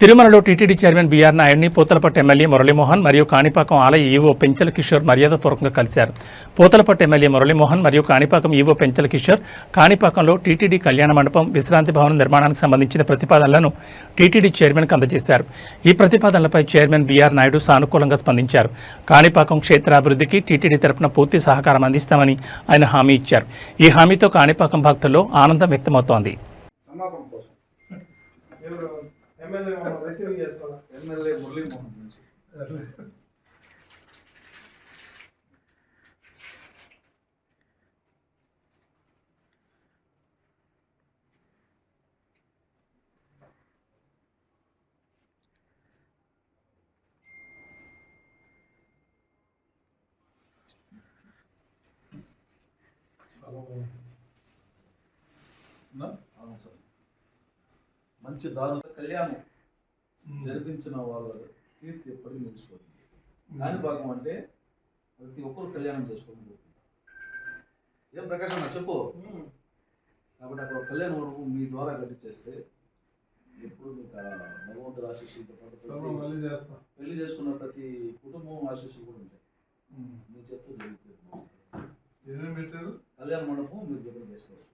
తిరుమలలో TTD chairman BR నాయుడిని Puthalapattu MLA Muralimohan మరియు కాణిపాకం ఆలయ ఈవో పెంచల కిషోర్ మర్యాదపూర్వకంగా కలిశారు. పూతలపట్టు ఎమ్మెల్యే మురళీమోహన్ మరియు కాణిపాకం ఈవో పెంచల కిషోర్ కాణిపాకంలో టీటీడీ కళ్యాణ మండపం విశ్రాంతి భవనం నిర్మాణానికి సంబంధించిన ప్రతిపాదనలను టీటీడీ చైర్మన్కు అందజేశారు. ఈ ప్రతిపాదనలపై చైర్మన్ బీఆర్ నాయుడు సానుకూలంగా స్పందించారు. కాణిపాకం క్షేత్రాభివృద్ధికి టీటీడీ తరపున పూర్తి సహకారం అందిస్తామని ఆయన హామీ ఇచ్చారు. ఈ హామీతో కాణిపాకం భక్తుల్లో ఆనందం వ్యక్తమవుతోంది. ఎమ్మెల్యే మనం రిసీవ్ చేసుకోవాలా ఎమ్మెల్యే మురళీమోహన్ నుంచి నా? అవును సార్ మంచి దారు కళ్యాణం జరిపించిన వాళ్ళ కీర్తి ఎప్పటికీ నిలిచిపోతుంది. దాని భాగం అంటే ప్రతి ఒక్కరు కళ్యాణం చేసుకోవడం ఏం ప్రకాశ్ అన్న చెప్పు. కాబట్టి అక్కడ కళ్యాణ వరకు మీ ద్వారా కట్టించేస్తే ఎప్పుడు మీకు భగవంతుడు ఆశీస్సులతో పాటు చేస్తా. పెళ్ళి చేసుకున్న ప్రతి కుటుంబం ఆశీస్సులు కూడా ఉంటాయి. మీ చేతితో జరుగుతుంది కళ్యాణ మండపం మీరు చెప్పిన చేసుకోవచ్చు.